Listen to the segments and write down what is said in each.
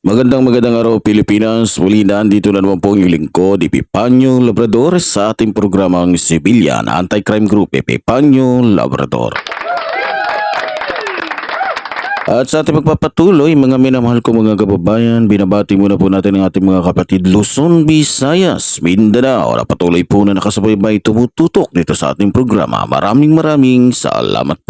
Magandang magandang araw Pilipinas. Muli na dito na naman po ang lingkod, Epipanyo Labrador sa ating programang Civilian Anti-Crime Group, Epipanyo Labrador. At sa ating pagpapatuloy, mga minamahal ko mga kababayan, binabati muna po natin ang ating mga kapatid Luzon, Visayas, Mindanao na patuloy po na nakasubaybay tumututok dito sa ating programa. Maraming maraming salamat po.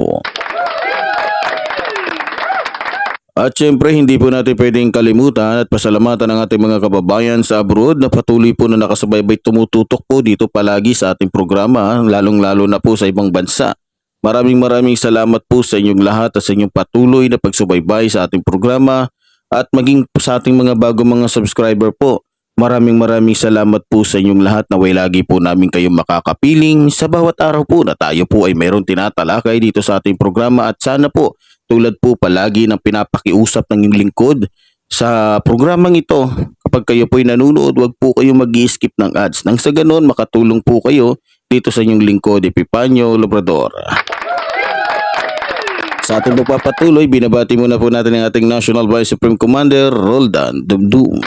At syempre hindi po natin pwedeng kalimutan at pasalamatan ang ating mga kababayan sa abroad na patuloy po na nakasubaybay tumututok po dito palagi sa ating programa lalong lalo na po sa ibang bansa. Maraming maraming salamat po sa inyong lahat at sa inyong patuloy na pagsubaybay sa ating programa at maging po sa ating mga bago mga subscriber po. Maraming maraming salamat po sa inyong lahat na way lagi po namin kayong makakapiling sa bawat araw po na tayo po ay mayroon tinatalakay dito sa ating programa at sana po tulad po palagi ng pinapakiusap ng inyong lingkod sa programang ito. Kapag kayo po ay nanonood, wag po kayong mag skip ng ads. Nang sa ganon, makatulong po kayo dito sa inyong lingkod, Epipanyo Labrador. Sa ating pagpapatuloy, binabati muna po natin ang ating National Vice Supreme Commander, Roldan Dumdum.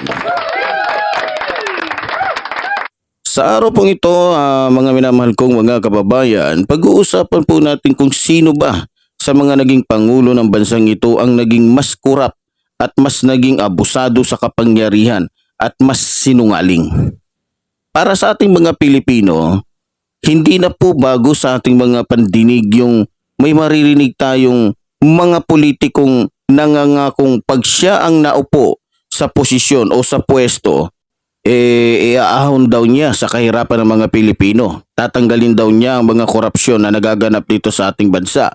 Sa araw pong ito, ah, mga minamahal kong mga kababayan, pag-uusapan po natin kung sino ba sa mga naging pangulo ng bansang ito ang naging mas kurap at mas naging abusado sa kapangyarihan at mas sinungaling. Para sa ating mga Pilipino, hindi na po bago sa ating mga pandinig yung may maririnig tayong mga politikong nangangakong pag siya ang naupo sa posisyon o sa pwesto, eh, iaahon daw niya sa kahirapan ng mga Pilipino. Tatanggalin daw niya ang mga korupsyon na nagaganap dito sa ating bansa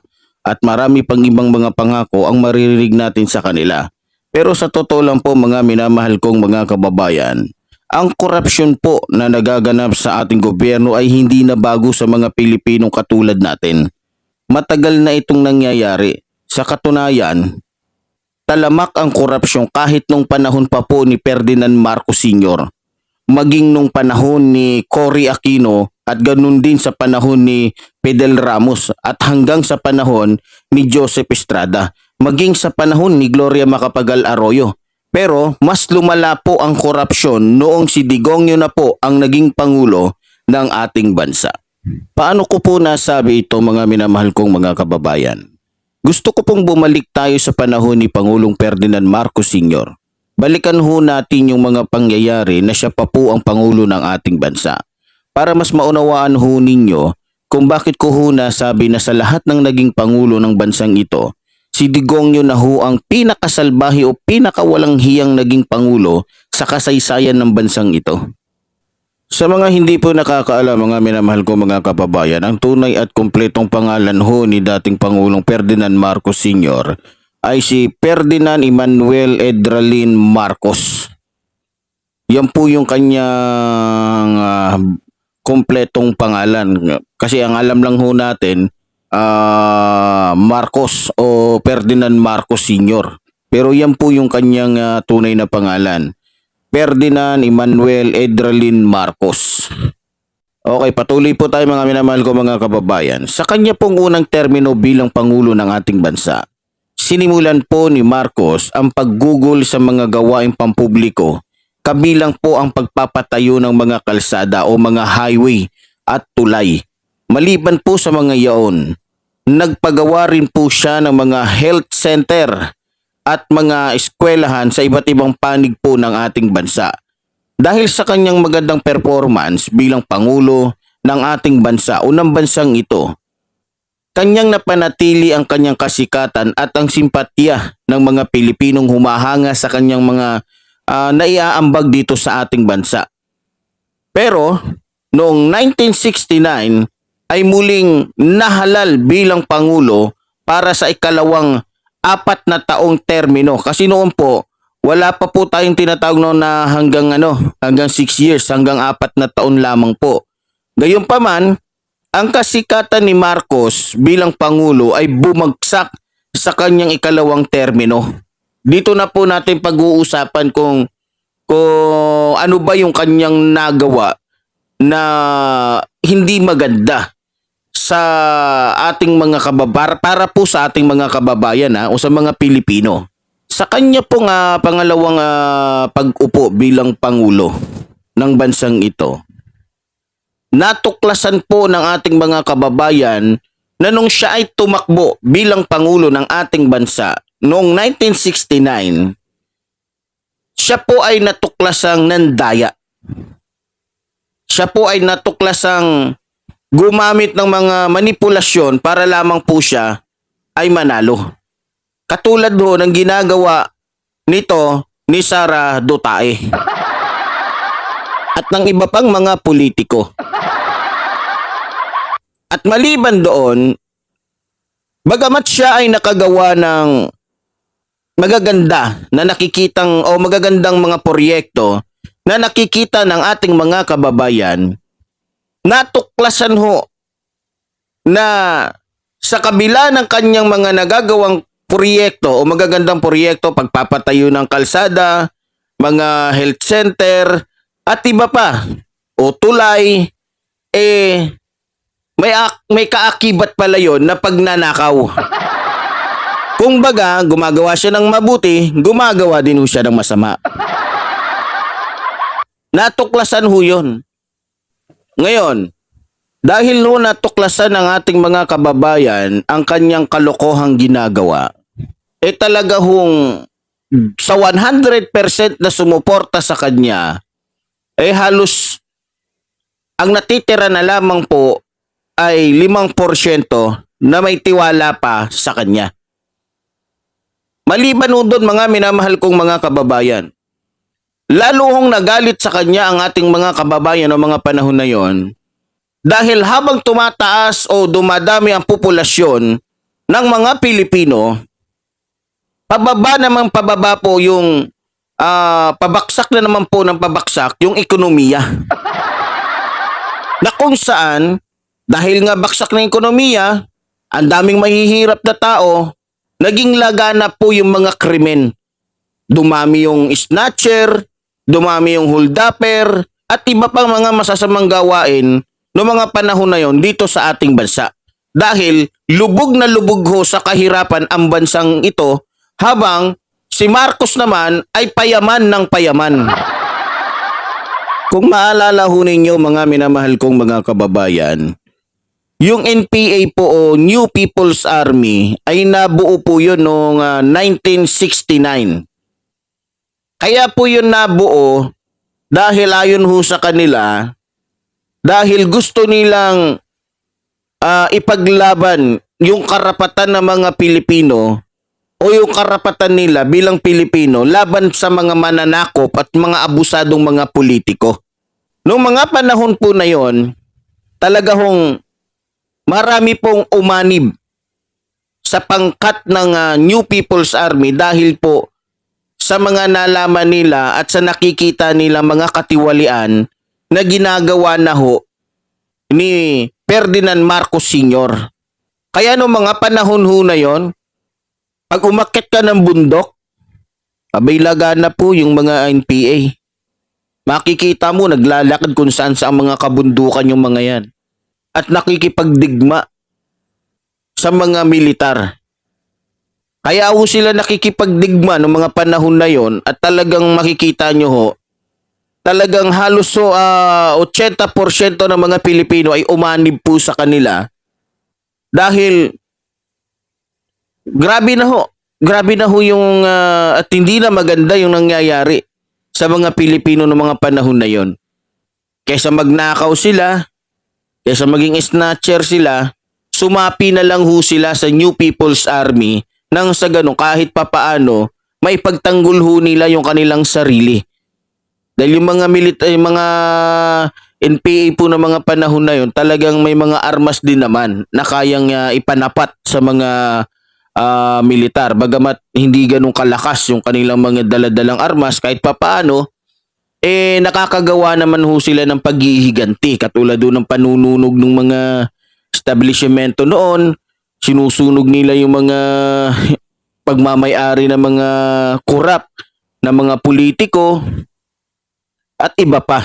at marami pang ibang mga pangako ang maririnig natin sa kanila. Pero sa totoo lang po mga minamahal kong mga kababayan, ang korupsyon po na nagaganap sa ating gobyerno ay hindi na bago sa mga Pilipinong katulad natin. Matagal na itong nangyayari. Sa katunayan, talamak ang korupsyon kahit nung panahon pa po ni Ferdinand Marcos Sr. Maging nung panahon ni Cory Aquino at ganun din sa panahon ni Fidel Ramos at hanggang sa panahon ni Joseph Estrada. Maging sa panahon ni Gloria Macapagal Arroyo. Pero mas lumala po ang korupsyon noong si Digongyo na po ang naging pangulo ng ating bansa. Paano ko po nasabi ito mga minamahal kong mga kababayan? Gusto ko pong bumalik tayo sa panahon ni Pangulong Ferdinand Marcos Sr. Balikan ho natin yung mga pangyayari na siya pa po ang Pangulo ng ating bansa. Para mas maunawaan ho ninyo kung bakit ko ho nasabi na sa lahat ng naging Pangulo ng bansang ito, si Digongyo na ho ang pinakasalbahi o pinakawalang hiyang naging Pangulo sa kasaysayan ng bansang ito. Sa mga hindi po nakakaalam mga minamahal ko mga kababayan, ang tunay at kumpletong pangalan ho ni dating Pangulong Ferdinand Marcos Sr. ay si Ferdinand Emmanuel Edralin Marcos. Yan po yung kanyang ah, kumpletong pangalan. Kasi ang alam lang ho natin, ah, Marcos o Ferdinand Marcos Sr. Pero yan po yung kanyang ah, tunay na pangalan. Ferdinand Emmanuel Edralin Marcos. Okay, patuloy po tayo mga minamahal ko mga kababayan. Sa kanya pong unang termino bilang Pangulo ng ating bansa, sinimulan po ni Marcos ang paggugol sa mga gawaing pampubliko, kabilang po ang pagpapatayo ng mga kalsada o mga highway at tulay. Maliban po sa mga yaon, nagpagawa rin po siya ng mga health center at mga eskwelahan sa iba't ibang panig po ng ating bansa. Dahil sa kanyang magandang performance bilang Pangulo ng ating bansa o ng bansang ito, kanyang napanatili ang kanyang kasikatan at ang simpatya ng mga Pilipinong humahanga sa kanyang mga ah, naiaambag dito sa ating bansa. Pero noong 1969 ay muling nahalal bilang Pangulo para sa ikalawang apat na taong termino. Kasi noon po, wala pa po tayong tinatawag noon na hanggang ano, hanggang 6 years, hanggang apat na taon lamang po. Gayunpaman, ang kasikatan ni Marcos bilang Pangulo ay bumagsak sa kanyang ikalawang termino. Dito na po natin pag-uusapan kung, kung ano ba yung kanyang nagawa na hindi maganda sa ating mga kababar para po sa ating mga kababayan ha, o sa mga Pilipino. Sa kanya pong ah, pangalawang ah, pag-upo bilang Pangulo ng bansang ito, natuklasan po ng ating mga kababayan na nung siya ay tumakbo bilang Pangulo ng ating bansa noong 1969, siya po ay natuklasang nandaya. Siya po ay natuklasang gumamit ng mga manipulasyon para lamang po siya ay manalo. Katulad do ng ginagawa nito ni Sara Dutae at ng iba pang mga politiko. At maliban doon, bagamat siya ay nakagawa ng magaganda na nakikitang o magagandang mga proyekto na nakikita ng ating mga kababayan, natuklasan ho na sa kabila ng kanyang mga nagagawang proyekto o magagandang proyekto, pagpapatayo ng kalsada, mga health center, at iba pa, o tulay, eh, may, may kaakibat pala yon na pagnanakaw. Kung baga, gumagawa siya ng mabuti, gumagawa din siya ng masama. Natuklasan ho yun. Ngayon, dahil ho natuklasan ng ating mga kababayan ang kanyang kalokohang ginagawa, eh talaga hong sa 100% na sumuporta sa kanya, eh halos ang natitira na lamang po ay 5% na may tiwala pa sa kanya. Maliban doon mga minamahal kong mga kababayan, lalo hong nagalit sa kanya ang ating mga kababayan o mga panahon na yon dahil habang tumataas o dumadami ang populasyon ng mga Pilipino, pababa naman pababa po yung ah, pabaksak na naman po ng pabaksak yung ekonomiya. na kung saan, dahil nga baksak na ekonomiya, ang daming mahihirap na tao, naging lagana po yung mga krimen. Dumami yung snatcher, dumami yung holdupper, at iba pang mga masasamang gawain no mga panahon na yon dito sa ating bansa. Dahil lubog na lubog ho sa kahirapan ang bansang ito habang si Marcos naman ay payaman ng payaman. Kung maalala ho ninyo mga minamahal kong mga kababayan, yung NPA po o New People's Army ay nabuo po yun noong ah, 1969. Kaya po yun nabuo dahil ayon ho sa kanila, dahil gusto nilang ah, ipaglaban yung karapatan ng mga Pilipino o yung karapatan nila bilang Pilipino laban sa mga mananakop at mga abusadong mga politiko. Noong mga panahon po na yon, talaga hong marami pong umanib sa pangkat ng ah, New People's Army dahil po sa mga nalaman nila at sa nakikita nila mga katiwalian na ginagawa na ho ni Ferdinand Marcos Sr. Kaya no mga panahon ho na yon, pag umakit ka ng bundok, abay lagana po yung mga NPA. Makikita mo naglalakad kung saan sa mga kabundukan yung mga yan. At nakikipagdigma sa mga militar. Kaya ho sila nakikipagdigma ng mga panahon na yon at talagang makikita nyo ho, talagang halos so, ah, 80% ng mga Pilipino ay umanib po sa kanila dahil grabe na ho. Grabe na ho yung ah, at hindi na maganda yung nangyayari sa mga Pilipino ng mga panahon na yon. Kaysa magnakaw sila, kaysa maging snatcher sila, sumapi na lang ho sila sa New People's Army nang sa ganun kahit papaano may pagtanggol ho nila yung kanilang sarili. Dahil yung mga milita, yung mga NPA po ng mga panahon na yun, talagang may mga armas din naman na kayang ah, ipanapat sa mga ah, militar. Bagamat hindi ganun kalakas yung kanilang mga daladalang armas, kahit papaano, eh nakakagawa naman ho sila ng paghihiganti katulad doon ng panununog ng mga establishmento noon sinusunog nila yung mga pagmamayari ng mga kurap na mga politiko at iba pa.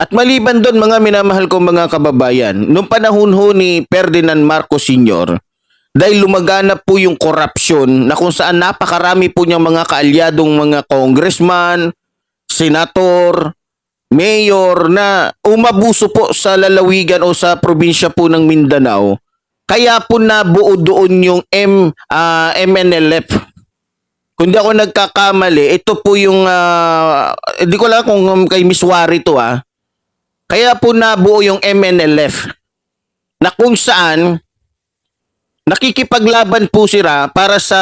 At maliban doon mga minamahal kong mga kababayan, nung panahon ho ni Ferdinand Marcos Sr., dahil lumaganap po yung korupsyon na kung saan napakarami po niyang mga kaalyadong mga congressman, senator, mayor na umabuso po sa lalawigan o sa probinsya po ng Mindanao. Kaya po nabuo doon yung M, ah, MNLF. Kung di ako nagkakamali, ito po yung, ah, hindi ko lang kung kay Miss Wari to ah. Kaya po nabuo yung MNLF na kung saan nakikipaglaban po sila para sa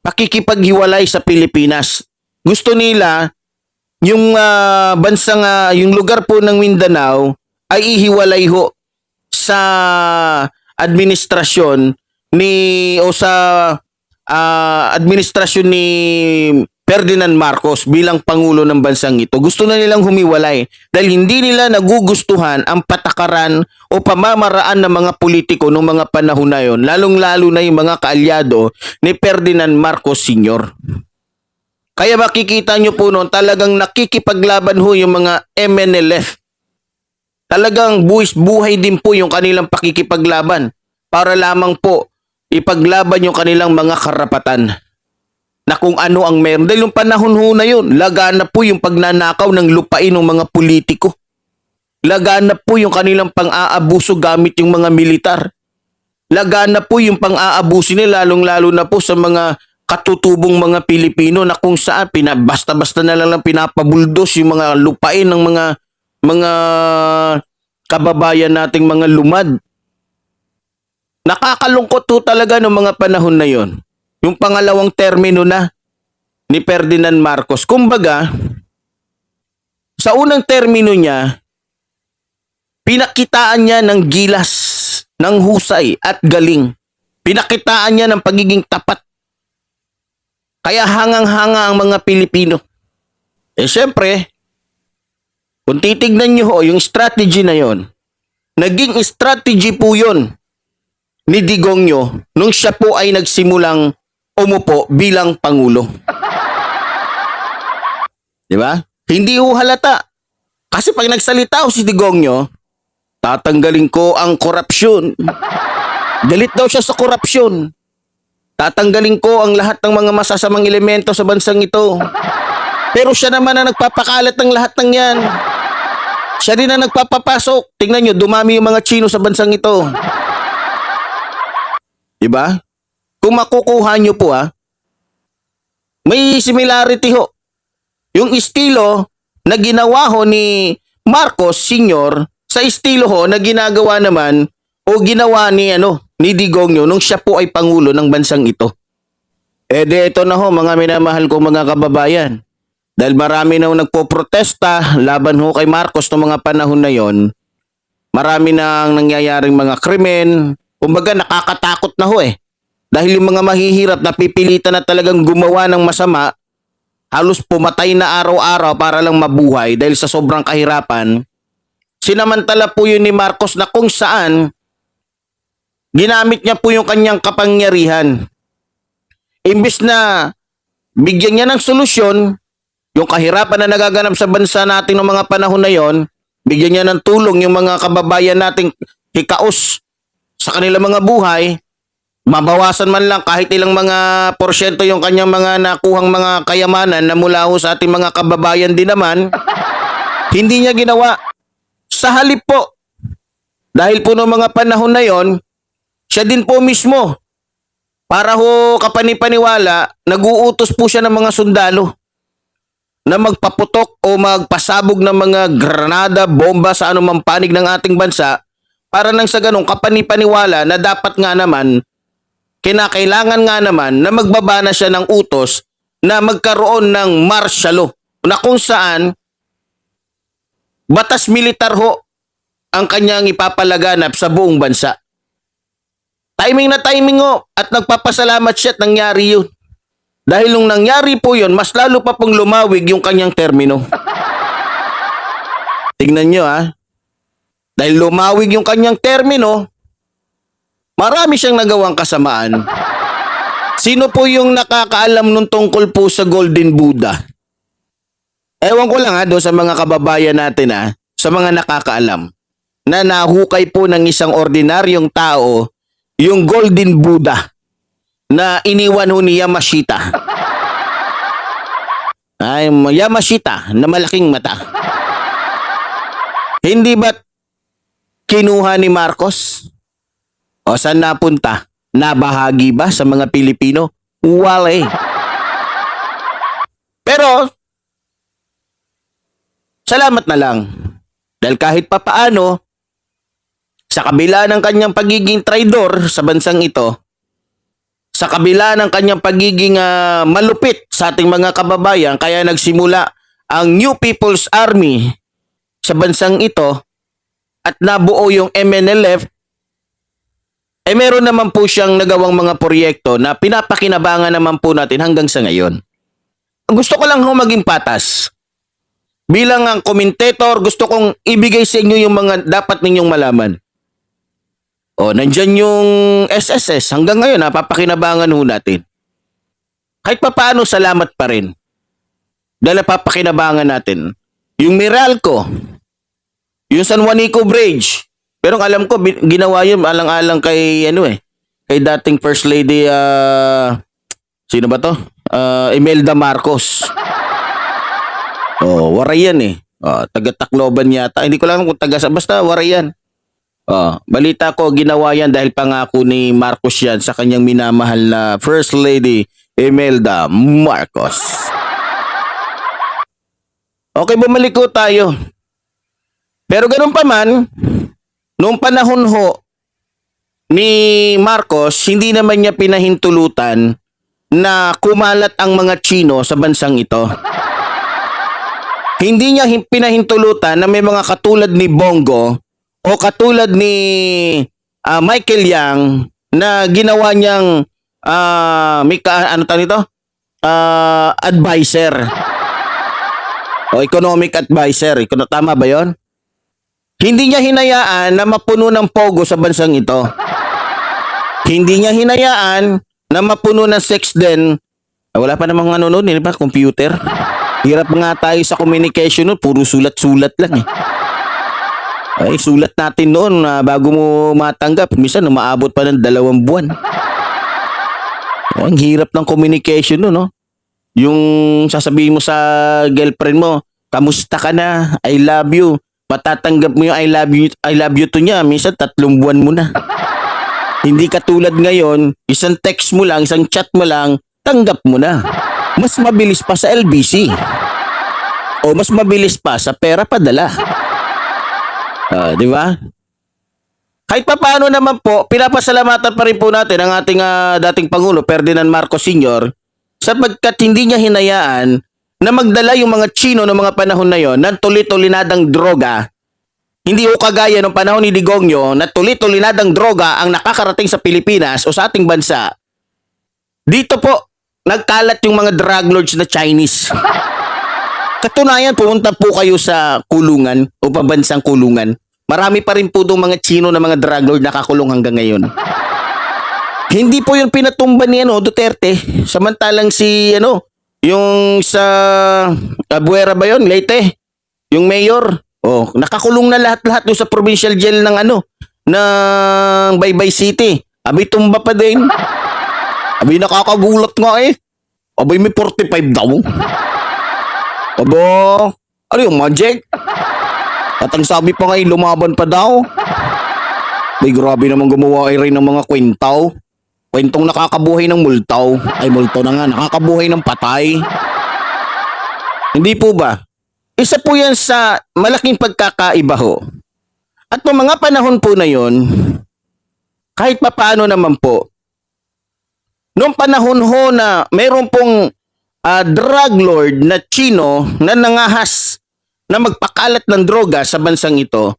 pakikipaghiwalay sa Pilipinas. Gusto nila yung ah, bansang ah, yung lugar po ng Mindanao ay ihiwalay ho sa administrasyon ni o sa ah, administrasyon ni Ferdinand Marcos bilang pangulo ng bansang ito. Gusto na nilang humiwalay dahil hindi nila nagugustuhan ang patakaran o pamamaraan ng mga politiko noong mga panahon na yon, lalong-lalo na yung mga kaalyado ni Ferdinand Marcos Sr. Kaya makikita nyo po noon talagang nakikipaglaban ho yung mga MNLF. Talagang buwis buhay din po yung kanilang pakikipaglaban para lamang po ipaglaban yung kanilang mga karapatan na kung ano ang meron. Dahil yung panahon ho na yun, laganap po yung pagnanakaw ng lupain ng mga politiko. Laganap po yung kanilang pang-aabuso gamit yung mga militar. Laganap po yung pang-aabuso nila lalong-lalo na po sa mga katutubong mga Pilipino na kung saan pina, basta-basta na lang, pinapabuldos yung mga lupain ng mga mga kababayan nating mga lumad. Nakakalungkot to talaga ng mga panahon na yon. Yung pangalawang termino na ni Ferdinand Marcos. Kumbaga, sa unang termino niya, pinakitaan niya ng gilas, ng husay at galing. Pinakitaan niya ng pagiging tapat. Kaya hangang-hanga ang mga Pilipino. Eh syempre, kung titignan niyo ho yung strategy na yon, naging strategy po yon ni Digongyo nung siya po ay nagsimulang umupo bilang Pangulo. Di ba? Hindi ho halata. Kasi pag nagsalita ho si Digongyo, tatanggalin ko ang korupsyon. Galit daw siya sa korupsyon. Tatanggalin ko ang lahat ng mga masasamang elemento sa bansang ito. Pero siya naman ang nagpapakalat ng lahat ng yan. Siya rin ang nagpapapasok. Tingnan nyo, dumami yung mga Chino sa bansang ito. Diba? Kung makukuha nyo po ha, may similarity ho. Yung estilo na ginawa ho ni Marcos Sr. sa estilo ho na ginagawa naman o ginawa ni ano ni Digongyo nung siya po ay pangulo ng bansang ito. Eh de ito na ho mga minamahal kong mga kababayan. Dahil marami na nagpo-protesta laban ho kay Marcos noong mga panahon na yon. Marami na ang nangyayaring mga krimen. Kumbaga nakakatakot na ho eh. Dahil yung mga mahihirap napipilitan na talagang gumawa ng masama, halos pumatay na araw-araw para lang mabuhay dahil sa sobrang kahirapan. Sinamantala po yun ni Marcos na kung saan ginamit niya po yung kanyang kapangyarihan. Imbis na bigyan niya ng solusyon, yung kahirapan na nagaganap sa bansa natin ng mga panahon na yon, bigyan niya ng tulong yung mga kababayan nating hikaos sa kanilang mga buhay, mabawasan man lang kahit ilang mga porsyento yung kanyang mga nakuhang mga kayamanan na mula ho sa ating mga kababayan din naman, hindi niya ginawa. Sa halip po, dahil po noong mga panahon na yon, siya din po mismo, para ho kapanipaniwala, naguutos po siya ng mga sundalo na magpaputok o magpasabog ng mga granada, bomba sa anumang panig ng ating bansa para nang sa ganong kapanipaniwala na dapat nga naman kinakailangan nga naman na magbaba na siya ng utos na magkaroon ng martial law na kung saan batas militar ho ang kanyang ipapalaganap sa buong bansa. Timing na timing ho at nagpapasalamat siya at nangyari yun. Dahil nung nangyari po yon, mas lalo pa pong lumawig yung kanyang termino. Tingnan nyo ha. Dahil lumawig yung kanyang termino, marami siyang nagawang kasamaan. Sino po yung nakakaalam nung tungkol po sa Golden Buddha? Ewan ko lang ha, doon sa mga kababayan natin ha, sa mga nakakaalam, na nahukay po ng isang ordinaryong tao yung Golden Buddha na iniwan ho ni Yamashita. Ay, Yamashita na malaking mata. Hindi ba kinuha ni Marcos? O saan napunta? Nabahagi ba sa mga Pilipino? Wala eh. Pero, salamat na lang. Dahil kahit papaano, sa kabila ng kanyang pagiging traidor sa bansang ito, sa kabila ng kanyang pagiging ah, malupit sa ating mga kababayan, kaya nagsimula ang New People's Army sa bansang ito at nabuo yung MNLF, eh meron naman po siyang nagawang mga proyekto na pinapakinabangan naman po natin hanggang sa ngayon. Gusto ko lang ho maging patas. Bilang ang commentator, gusto kong ibigay sa inyo yung mga dapat ninyong malaman. O, nandyan yung SSS. Hanggang ngayon, napapakinabangan ho natin. Kahit papaano, salamat pa rin. Dahil napapakinabangan natin. Yung Meralco, yung San Juanico Bridge. Pero alam ko, ginawa yun alang-alang kay, ano eh, kay dating First Lady, ah, sino ba to? Ah, Imelda Marcos. Oh, waray yan eh. Oh, taga Tacloban yata. Hindi ko lang kung taga basta waray yan. Oh, balita ko ginawa yan dahil pangako ni Marcos yan sa kanyang minamahal na First Lady Imelda Marcos. Okay, bumalik ko tayo. Pero ganun pa man, noong panahon ho ni Marcos, hindi naman niya pinahintulutan na kumalat ang mga Chino sa bansang ito. Hindi niya hin- pinahintulutan na may mga katulad ni Bongo o katulad ni ah, Michael Yang na ginawa niyang ah, may ka, ano tawag nito? Ah, advisor. O economic advisor. Tama ba yon? Hindi niya hinayaan na mapuno ng pogo sa bansang ito. Hindi niya hinayaan na mapuno ng sex den. Wala pa namang ano noon, di ba? Computer. Hirap nga tayo sa communication noon. Puro sulat-sulat lang eh. Ay, sulat natin noon na bago mo matanggap. Minsan, umaabot pa ng dalawang buwan. Oh, ang hirap ng communication noon, no? Yung sasabihin mo sa girlfriend mo, kamusta ka na? I love you. Matatanggap mo yung I love you, I love you to niya. Minsan tatlong buwan mo na. Hindi katulad ngayon, isang text mo lang, isang chat mo lang, tanggap mo na. Mas mabilis pa sa LBC. O mas mabilis pa sa pera padala. Ah, di ba? Kahit pa paano naman po, pinapasalamatan pa rin po natin ang ating ah, dating Pangulo, Ferdinand Marcos Sr. sapagkat hindi niya hinayaan na magdala yung mga Chino ng mga panahon na yon ng tulit-tulinadang droga. Hindi ho kagaya ng panahon ni Digongyo na tulit-tulinadang droga ang nakakarating sa Pilipinas o sa ating bansa. Dito po, nagkalat yung mga drug lords na Chinese. Katunayan, pumunta po kayo sa kulungan o pabansang kulungan. Marami pa rin po doon mga Chino na mga drug lord nakakulong hanggang ngayon. Hindi po yung pinatumba ni ano, Duterte. Samantalang si ano, yung sa Abuera ba yun? Leyte. Yung mayor. Oh, nakakulong na lahat-lahat doon sa provincial jail ng ano, ng Baybay City. Abi tumba pa din. Abi nakakagulat nga eh. Abi may 45 daw. Abo, ano yung magic? At ang sabi pa nga eh, lumaban pa daw. May grabe naman gumawa ay rin ng mga kwentaw. Kwentong nakakabuhay ng multaw. Ay multo na nga, nakakabuhay ng patay. Hindi po ba? Isa po yan sa malaking pagkakaiba ho. At noong mga panahon po na yon, kahit papaano naman po, noong panahon ho na meron pong ah, drug lord na Chino na nangahas na magpakalat ng droga sa bansang ito,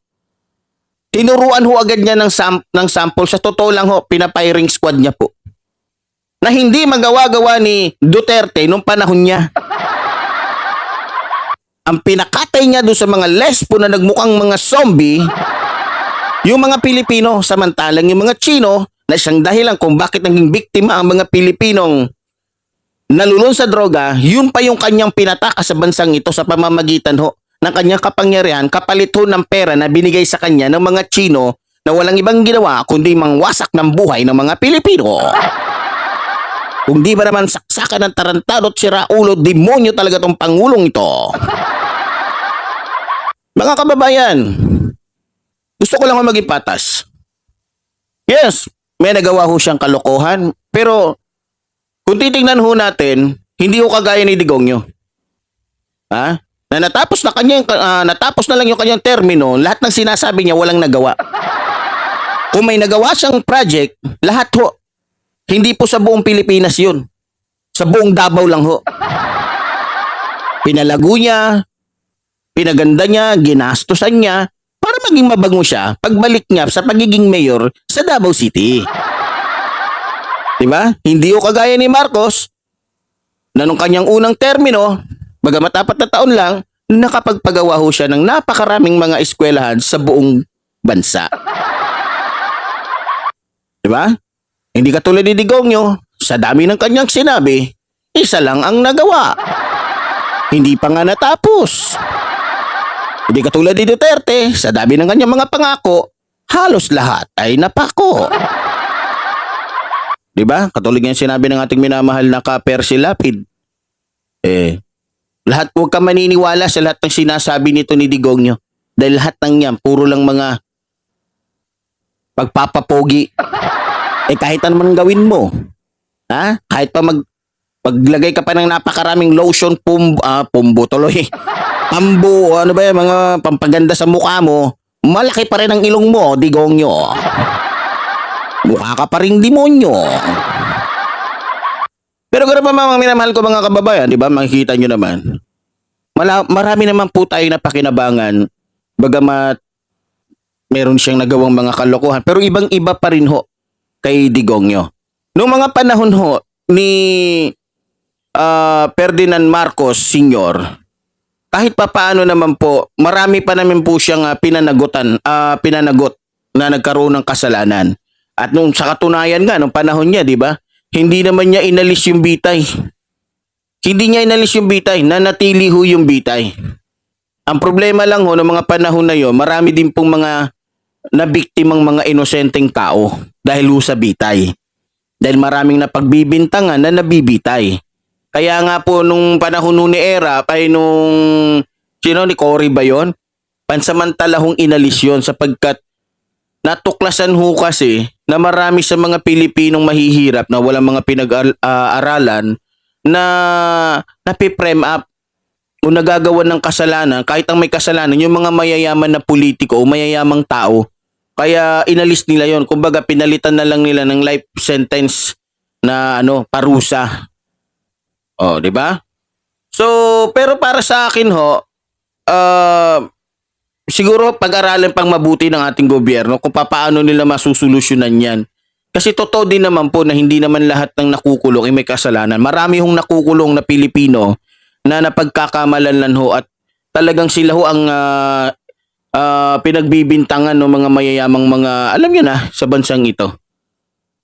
tinuruan ho agad niya ng, sam- ng sample. Sa totoo lang ho, pinapiring squad niya po. na hindi magawa-gawa ni Duterte nung panahon niya. Ang pinakatay niya doon sa mga lesbo na nagmukhang mga zombie, yung mga Pilipino, samantalang yung mga Chino, na siyang dahilan kung bakit naging biktima ang mga Pilipinong nalulun sa droga, yun pa yung kanyang pinataka sa bansang ito sa pamamagitan ho ng kanyang kapangyarihan kapalit ho ng pera na binigay sa kanya ng mga Chino na walang ibang ginawa kundi mangwasak ng buhay ng mga Pilipino. Kung di ba naman saksakan ng tarantado at siraulo, demonyo talaga tong pangulong ito. Mga kababayan, gusto ko lang maging patas. Yes, may nagawa ho siyang kalokohan, pero kung titingnan ho natin, hindi ho kagaya ni Digongyo. Ha? Na natapos na kanyang ah, natapos na lang yung kanyang termino, lahat ng sinasabi niya walang nagawa. Kung may nagawa siyang project, lahat ho. Hindi po sa buong Pilipinas 'yun. Sa buong Davao lang ho. Pinalago niya, pinaganda niya, ginastosan niya para maging mabango siya pagbalik niya sa pagiging mayor sa Davao City. Diba? Hindi o kagaya ni Marcos na nung kanyang unang termino, bagamat apat na taon lang, nakapagpagawa ho siya ng napakaraming mga eskwelahan sa buong bansa. Diba? Hindi katulad ni Digongyo, sa dami ng kanyang sinabi, isa lang ang nagawa. Hindi pa nga natapos. Hindi katulad ni Duterte, sa dami ng kanyang mga pangako, halos lahat ay napako. 'Di ba? Katulad ng sinabi ng ating minamahal na ka Percy Lapid. Eh, lahat huwag ka maniniwala sa lahat ng sinasabi nito ni Digongyo. Dahil lahat ng yan, puro lang mga pagpapapogi. Eh kahit ano man gawin mo, ha? Kahit pa mag paglagay ka pa ng napakaraming lotion pum ah, pumbo tuloy. Pambo, ano ba yan, mga pampaganda sa mukha mo, malaki pa rin ang ilong mo, Digongyo. Mukha ka pa rin demonyo. Pero pa mga minamahal ko mga kababayan, di ba? Makikita nyo naman. Mala, marami naman po tayo na pakinabangan. Bagamat meron siyang nagawang mga kalokohan. Pero ibang iba pa rin ho kay Digongyo. Noong mga panahon ho ni ah, Ferdinand Marcos Sr., kahit pa paano naman po, marami pa naman po siyang ah, pinanagutan, ah, pinanagot na nagkaroon ng kasalanan. At nung sa katunayan nga, nung panahon niya, di ba? Hindi naman niya inalis yung bitay. Hindi niya inalis yung bitay, nanatili ho yung bitay. Ang problema lang ho, ng mga panahon na yon, marami din pong mga nabiktimang mga inosenteng tao dahil ho sa bitay. Dahil maraming napagbibintangan na nabibitay. Kaya nga po nung panahon ni Era, ay nung, sino ni Cory ba yun? Pansamantala hong inalis yun sapagkat natuklasan ho kasi na marami sa mga Pilipinong mahihirap na walang mga pinag-aralan na napiprem up o nagagawa ng kasalanan kahit ang may kasalanan yung mga mayayaman na politiko o mayayamang tao. Kaya inalis nila yon kumbaga pinalitan na lang nila ng life sentence na ano parusa. Oh di ba? So pero para sa akin ho uh, siguro pag-aralan pang mabuti ng ating gobyerno kung paano nila masusolusyonan yan. Kasi totoo din naman po na hindi naman lahat ng nakukulong ay may kasalanan. Marami hong nakukulong na Pilipino na napagkakamalan lang ho at talagang sila ho ang ah, ah, pinagbibintangan ng mga mayayamang mga, alam nyo na, sa bansang ito.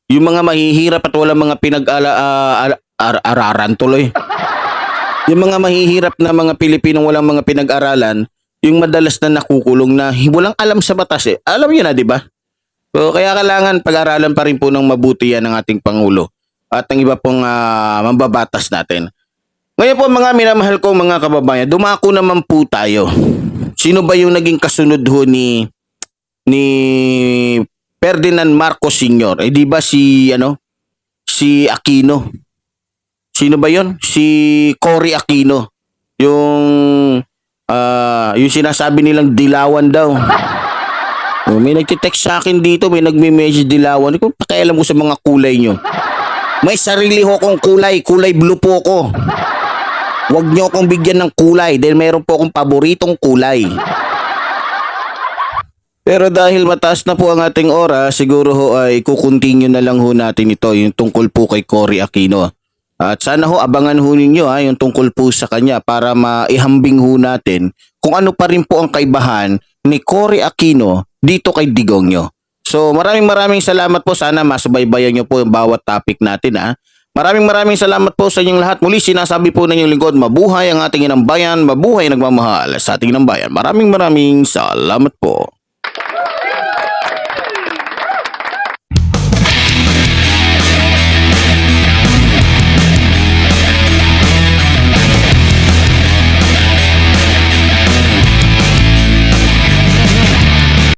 Yung mga mahihirap at walang mga pinag-araran tuloy. Yung mga mahihirap na mga Pilipinong walang mga pinag-aralan, yung madalas na nakukulong na walang alam sa batas eh. Alam niyo na, di ba? So, kaya kailangan pag-aralan pa rin po ng mabuti yan ng ating Pangulo at ng iba pong ah, mambabatas natin. Ngayon po mga minamahal ko mga kababayan, dumako naman po tayo. Sino ba yung naging kasunod ho ni ni Ferdinand Marcos Sr.? Eh di ba si ano? Si Aquino. Sino ba yon? Si Cory Aquino. Yung Ah, yung sinasabi nilang dilawan daw. Oh, may nagtitext sa akin dito, may nagme-message dilawan. Kung pakialam ko sa mga kulay nyo. May sarili ho kong kulay, kulay blue po ko. Huwag nyo akong bigyan ng kulay dahil mayroon po akong paboritong kulay. Pero dahil mataas na po ang ating oras, siguro ho ay kukontinue na lang ho natin ito, yung tungkol po kay Cory Aquino. At sana ho abangan ho ninyo ha, yung tungkol po sa kanya para maihambing ho natin kung ano pa rin po ang kaibahan ni Cory Aquino dito kay Digongyo. So maraming maraming salamat po. Sana masubaybayan nyo po yung bawat topic natin ha. Maraming maraming salamat po sa inyong lahat. Muli sinasabi po ng inyong lingkod, mabuhay ang ating inang bayan, mabuhay ang nagmamahal sa ating inang bayan. Maraming maraming salamat po.